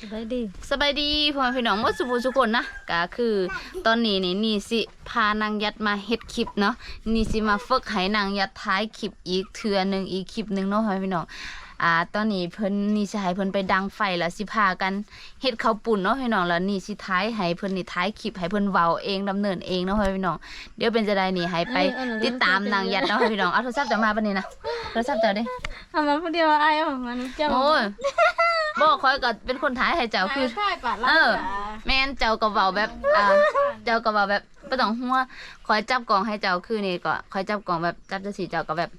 สบายดีสบายดีพ่อแม่พี่น้องหมดสุบุทุกคนนะก็คือตอนนี้นี่นี่สิพานางยัดมาเฮ็ดคลิปเนาะนี่สิมาฝึกให้นางยัดท้ายคลิปอีกเทื่อหนึงอีกคลิปหนึงเนาะพ่อแม่พี่น้องอ่าตอนนี้เพิ่นนี่สิให้เพิ่นไปดังไฟแล้วสิพากันเฮ็ดข้าวปุ่นเนาะพี่น้องแล้วนี่สิท้ายให้เพิ่นนี่ท้ายคลิปให้เพิ่นเว้าเองดำเนินเองเนาะพ่อแม่พี่น้องเดี๋ยวเป็นจะได้นี่ให้ไปติดตามนางยัดเนาะพ่อแม่พี่น้องเอาโทรศัพท์จะมาปะนี่นะโทรศัพท์เจ้าเด้ทำมันคนเดียวอายอะมันเจ้าโอ้ย บอกคอยก็เป็นคนท้ายให้เจ้าคือ ใช่ปะเออ แม่นเจ้าก็เว้าแบบอ่าเจ้าก็เว้าแบบบ่ต้องหัวคอยจับกล่องให้เจ้าคือนี่ก็คอยจับกล่องแบบจับจังซี่เจ้าก็แบบ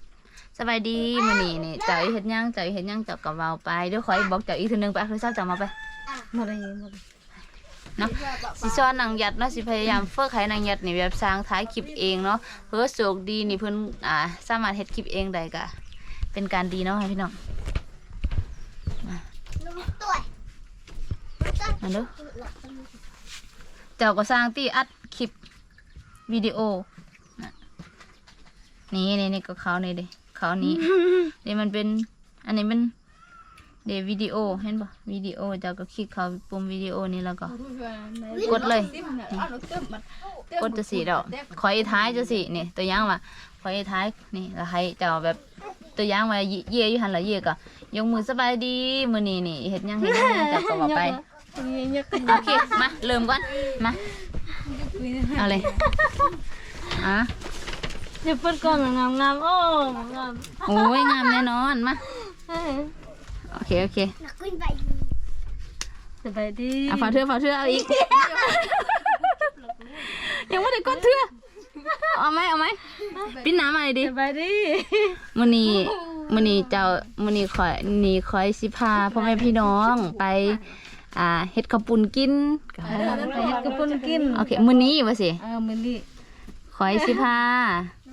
สบายดีมื้อนี้นี่เจ้าอีเฮ็ดหยังเจ้าอีเฮ็ดหยังเจ้าก็เว้าไปเดี๋ยวคอยบอกเจ้าอีกทีหนึงไปเอาโทรศัพท์เจ้ามาไปมาเลยมาเลยเนาะสิสอนนางยัดเนาะสิพยายามฝึกให้นางยัดนี่แบบสร้างท้ายคลิปเองเนาะเพื่อโชคดีนี่เพิ่นอ่าสามารถเฮ็ดคลิปเองได้ก็เป็นการดีเนาะให้พี่น้อง มาเด้อเจ้าก็สร้างที่อัดคลิปวิดีโอน่ะนี่นี่นี่ก็เขานี่เด้เขานี้เดี๋ยวมันเป็น อันนี้มันเดี๋ยววิดีโอเห็นปะวิดีโอเจ้าก็คลิกเขาปุ่มวิดีโอนี่แล้วก็กดเลยกดจะสีดอกขออีท้ายจะสีนี่ตัวอย่างว่าขออีท้ายนี่แล้วให้เจ้าแบบตัวอย่างว่าเย่อยู่หันละเย่ก็ ยกมือสบายดีมือนี่นี่เฮ็ดหยังเฮ็ดหยังเจ้าก็ว่าไปยักษ์โอเคมาเริ่มก่อนมาเอาเลยอะจะเปิดก่อนงามงามโอ้งามโอ้ยงามแน่นอนมาโอเคโอเคสบายดีเอาฝาเทือฝาเทือเอาอีกยังไม่ได้กดเทือเอาไหมเอาไหมปิ้นน้ำมาเลยดิสบายดีมื้อนี้ มื้อนี้เจ้ามื้อนี้ขอยนี่ขอยสิพาพ่อแม่พี่น้องไป อ่าเฮ็ดข้าวปุ้นกินไปเฮ็ดกับเพิ่นกิน โอเคมื้อนี้ว่าสิเออมื้อนี้ขอยสิพา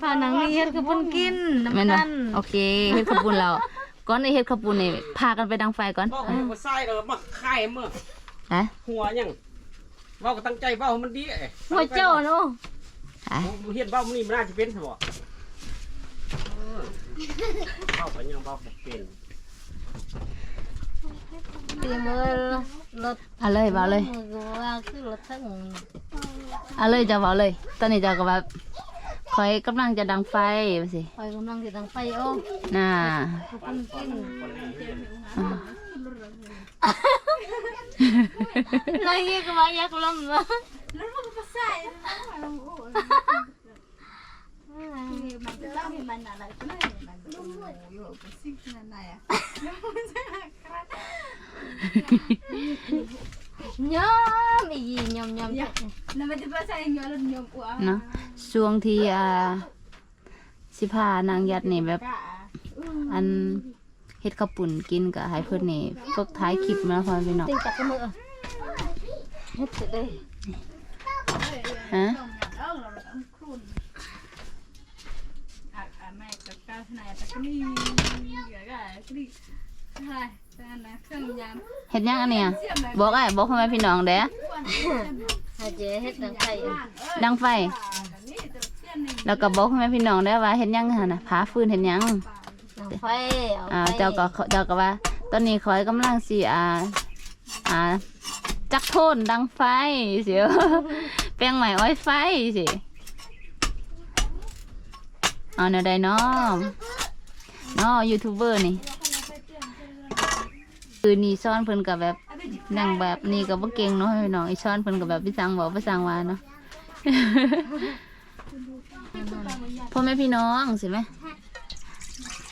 พาหนังนี่เฮ็ดกับเพิ่นกินแม่นน้ำบ่กันโอเคเฮ็ดข้าวปุ้นแล้วก่อนในเฮ็ดข้าวปุ้นนี่พากันไปดังไฟก่อนบอกให้มาใส่เออมาไข่เมื่อฮะหัวยังเว่าก็ตั้งใจเว่าให้มันดีเอ้ยหัวเจ้าเนาะฮะเห็นเว่ามันนี่มันน่าจะเป็นเออเว่าไปยังเว่าบ่ เป็นตีมือรถเอาเลยเอาเลยมือก็ว่าคือรถทั้งเอาเลยจะเอาเลยตอนนี้เจะก็แบบคอยกำลังจะดังไฟว่าสิคอยกำลังสิตั้งไฟโอ้น่ากับเพิ่นกินนายก็ว่าอยากลำนะยอมอียอมยอมเนาะช่ วงที่อ่าสิพานางยัดนี่แบบอันเฮ็ดข้าวปุ่นกินก็ให้เพิ่นนี่ฝึกท้ายคลิปมาพอพี่น้องติงจับมือเฮ็ดสิ ได้ฮะเฮ็ดหยังอันเนี้ยบอกไอ้บอกพ่อแม่พี่น้องเด้อหาเจเฮ็ดดังไฟดังไฟแล้วก็บอกพ่อแม่พี่น้องเด้อว่าเฮ็ดหยังหั่นน่ะผาฟืนเฮ็ดหยังดังไฟอ่าเจ้าก็เจ้าก็ว่า ตอนนี้ขอยกำลังสิอ่าอ่าจักโทนดังไฟเสียวแปลงใหม่อ้อยไฟสิเอาแนวใดเนาะเนาะยูทูบเบอร์นี่คือนี่ซ่อนเพิ่นกับแบบนั่งแบบนี้ก็บ่เก่งเนาะพี่น้องอีซ่อนเพิ่นก็แบบพี่สังบอกพี่สังว่าเนาะพ่อแม่พี่น้องสิไหม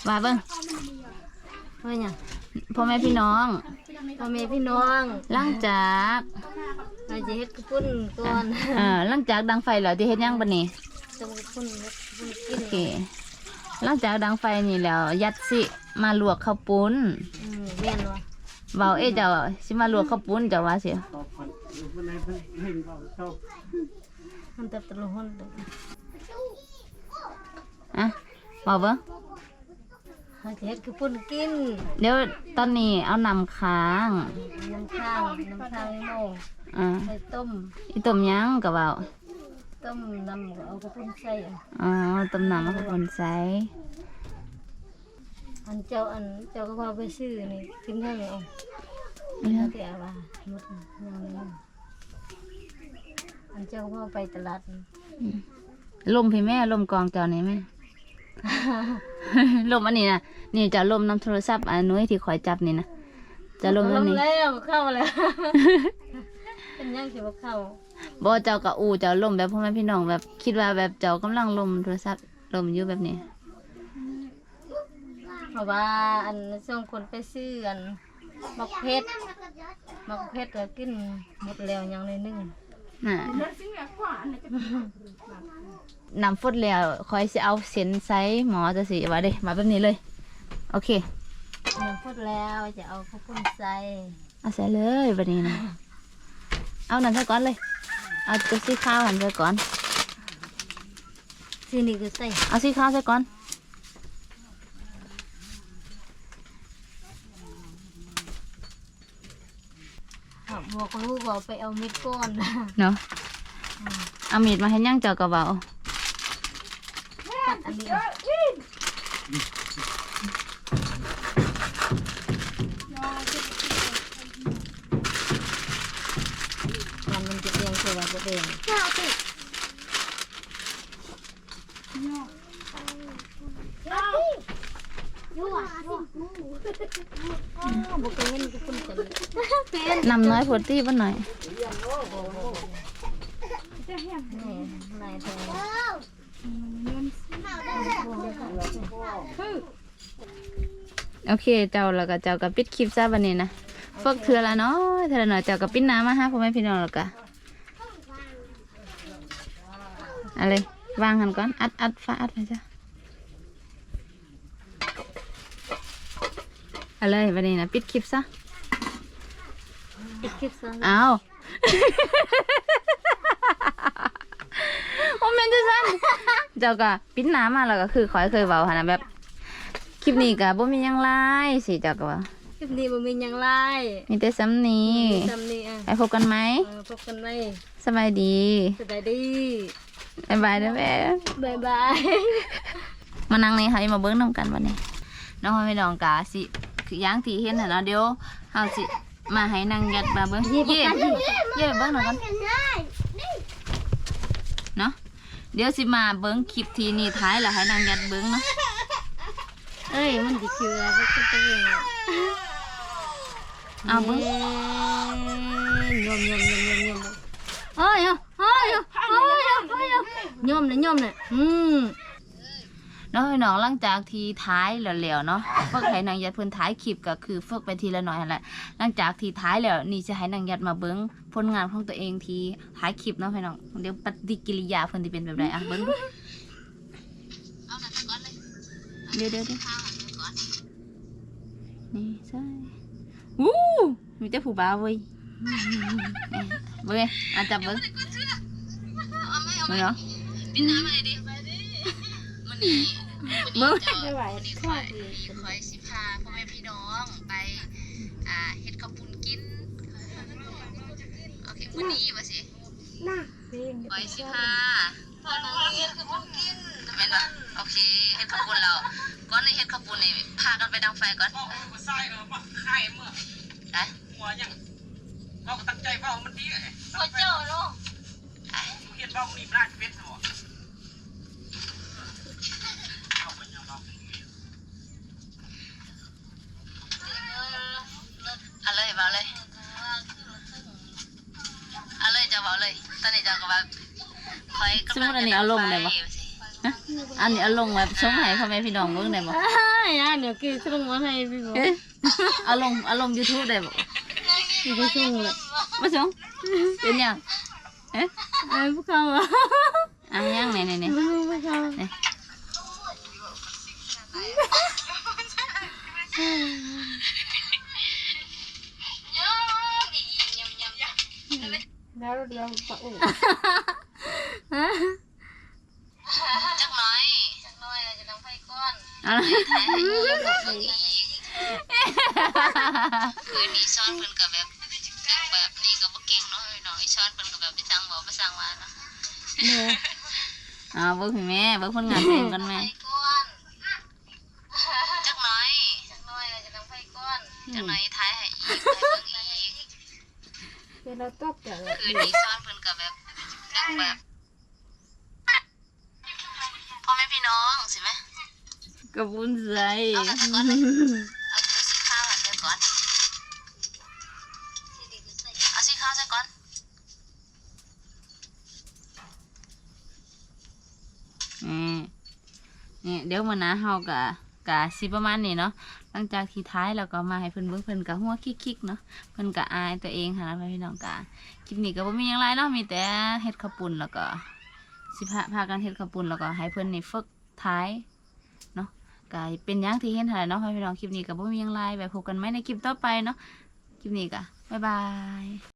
ว่าเบิ่งเฮ้ยหยังพ่อแม่พี่น้องพ่อแม่พี่น้องหลังจากหาเจเฮ็ดกระปุ้นก่อนเอ่อหลังจากดังไฟแล้วที่เฮ็ดหยังบัดนี้จะกระปุ้นเฮ็ดกระปุ้นกิโอนเค หลังจากดังไฟนี่แล้ว ยัดสิมาลวกข้าวปุ้นอืมแม่นว่ะเว้าเอ๊ะเจ้าสิมาลวกข้าวปุ้นเจ้าว่าสิเว้าคนคนไหนเพิ่นเห็นเว้าชอบมันแต่ตะลุหนอะเว้าเบิ่งหาเจเฮ็ดกระปุ้นกินเดี๋ยวตอนนี้เอาน้ำค้างน้ำข้างน้ำข้างโม่อ่าใส่ต้มอีต้มหยังก็เว้า ต้มน้ำก็เอากระปุ้นใส่อะอ๋อต้มน้ำเอาข้าวปุ้นใส่อันเจ้าอันเจ้าก็พาไปซื้อนี่กินเท่าไหร่เอาแล้วแต่ว่าหมดยังไงอันเจ้าว่าไปตลาดลมพี่แม่ลมกองเจ้านี่แม่ลมอันนี้นะนี่จะลมน้ำโทรศัพท์อันนุ้ยที่คอยจับนี่นะจะลมลอันมนี้แล้วเข้าแล้วเป็นยังสิบ่เข้า บ่เจ้ากับอูเจ้าลมแบบพ่อแม่พี่น้องแบบ คิดว่าแบบเจ้ากำลังลมโทรศัพท์ลมอยู่แบบนี้ เพราะว่าอันส่งคนไปซื้ออันมักเพชรมักเพชรก็กินหมดแล้วยังเลยนึงน่ะนำฟดแล้วคอยสิเอาเส้นไซส์หมอจะสิว่าเด้มาแบบนี้เลย โอเคยังพูดแล้วจะเอาข้าวปุ้นใส่เอาใส่เลยแบบนี้นะเอานั่นซะก่อนเลย เอาตัวสีขาวหันไปก่อนซีนี่ก็ใส่เอาสีขาวใส่ก่อนอะบอกลูกว่าไปเอาเม็ดก้อนเนาะเอามีดมาให้ย่างเจ้ากระเบาตัดอันนี้ออก รียงคือว่าจะเรียงบุกเงินก็คุณจะเป็นนำน้อยผลตี้บ้านหน่อยนี่นายแทนโอเค เจ้าแล้วก็เจ้าก็ปิดคลิปซะวันนี้นะฝึกเถื่อละเนาะเถื่อละหน่อยเจ้าก็ปิดน้ำมาฮะพ่อแม่พี่น้องแล้วก็ อะไรวางหันก่อน อัดอัดฟ้าอัดไปจ้ะเอาเลยวันนี้นะปิดคลิปซะปิดคลิปซะเอาโมเมนต์จะสั้นเจ้าก็ปิดน้ำมาแล้วก็คือขอยเคยเว้าหันนะแบบ คลิปนี้ก็บ่มีหยังไลายสิเจ้าก็ว่าคลิปนี้บ่มีหยังไล่มีแต่ซ้ำนี้จำนี่อะไปพบกันไหมเออพบกันไว้สบายดีสบายดี บ๊ายบายเด้อแม่บายบายมานั่งนี่ค่ะมาเบิ้งนำกันวันนี้น้องพี่น้องกาสิคือย่างที่เห็นน่ะเนาะเดี๋ยวเฮาสิมาให้นางยัดมาเบิ้งเย่เย่เบิ้งหน่อยกันเนาะเดี๋ยวสิมาเบิ้งคลิปทีนี่ท้ายแล้วให้นางยัดเบิ้งเนาะเอ้ยมันสิเชื่อว่าจะเป็นยังไงเอาเบิ้งยมยมยมยมยมเอ้ยเอ้ยเอ้ย เอ้ยยมนะยมนะอืมน้องพี่น้องหลังจากที่ท้ายแล้วๆเนาะฝึกให้นางยัดเพิ่นท้ายคลิปก็คือฝึกไปทีละหน่อยนั่นแหละหลังจากที่ท้ายแล้วนี่จะให้นางยัดมาเบิ้งผลงานของตัวเองที่ท้ายคลิปเนาะพี่น้องเดี๋ยวปฏิกิริยาเพิ่นสิเป็นแบบใดอะเบิ้งดูเดี๋ยวเดี๋ยวเดี๋ยวนี่ใช่วู้มีแต่ผู้บ่าวเว้ยนี่เบิ้งอะจับเบิ้งเบิ้งเนาะ เบิ้งไม่ไหวข้าวดีคอยสิพาพ่อแม่พี่น้องไปอ่าเฮ็ดข้าวปุ้นกินโอเคมื้อนี้ว่าสิน่ะคอยสิพาพ่อน้องเฮ็ดข้าวปุ้นกินแม่นบ่โอเคเฮ็ดข้าวปุ้นแล้วก่อนในเฮ็ดข้าวปุ้นนี่พากันไปดังไฟก่อนเฝ้าหัวไส้เนาะว่าไข่เมื่อไปหัวยังเราก็ตั้งใจเฝ้ามันดีเลยพ่อเจ้าเนาะเห็นว่ามันมีพลาดเป็น นนี้เอาลงได้บ่อันนี้เอาลงแบบชงให้พ่อแม่พี่น้องเบิ่งได้บ่อ้ายอะเดี๋ยวกินส่งมาให้พี่บอกเอ๊ะเอาลงเอาลง YouTube ได้บ่พี่ก็ส่งเลยมาชงเป็นหยังเอ๊ะไอ้พวกเขาอะอันยังไหนไหนไหนไม่รู้พวกเขาแล้วเราปะอุ จักหน้อย จักหน่อยเราจะนำไฟก้อน เอาล่ะ คืนนี้ซ้อนเพิ่นกับแบบแบบนี้ก็บ่เก่งเนาะน้องไอ้ซ้อนเพิ่นก็แบบไปสั่งบ่ไปสั่งมาเนาะเอาเบิ่งให้แม่เบิ่งผลงานเพลงกันแม่ไฟก้อนจักน่อยจักน่อยจะนำไฟก้อนจักน่อยท้ายให้อีกให้เบิ่งอีกจะเราตกใจคืนนี้ซ้อนเพิ่นกับแบบแบบ กระบุนใจเอากันก่อนเลยเอาตัวสีขาวใส่ก่อนเอาสีขาวใส่ก่อนนี่นี่เดี๋ยวมื้อหนะเฮากะกะสิประมาณนี้เนาะหลังจากที่ท้ายแล้วก็มาให้เพิ่นเบิ่งเพิ่นกะหัวคิกๆเนาะเพิ่นกะอายตัวเองค่ะนะพี่น้องกะคลิปนี้ก็บ่มีหยังไรเนาะมีแต่เฮ็ดข้าวปุ้นแล้วก็สิพาพากันเฮ็ดข้าวปุ้นแล้วก็ให้เพิ่นนี่ฝึกท้ายเนาะก็เป็นอย่างที่เห็นหั่นแหละเนาะพี่น้องคลิปนี้ก็บ่มีหยังไรไว้พบกันไหมในคลิปต่อไปเนาะคลิปนี้ก็บ๊ายบาย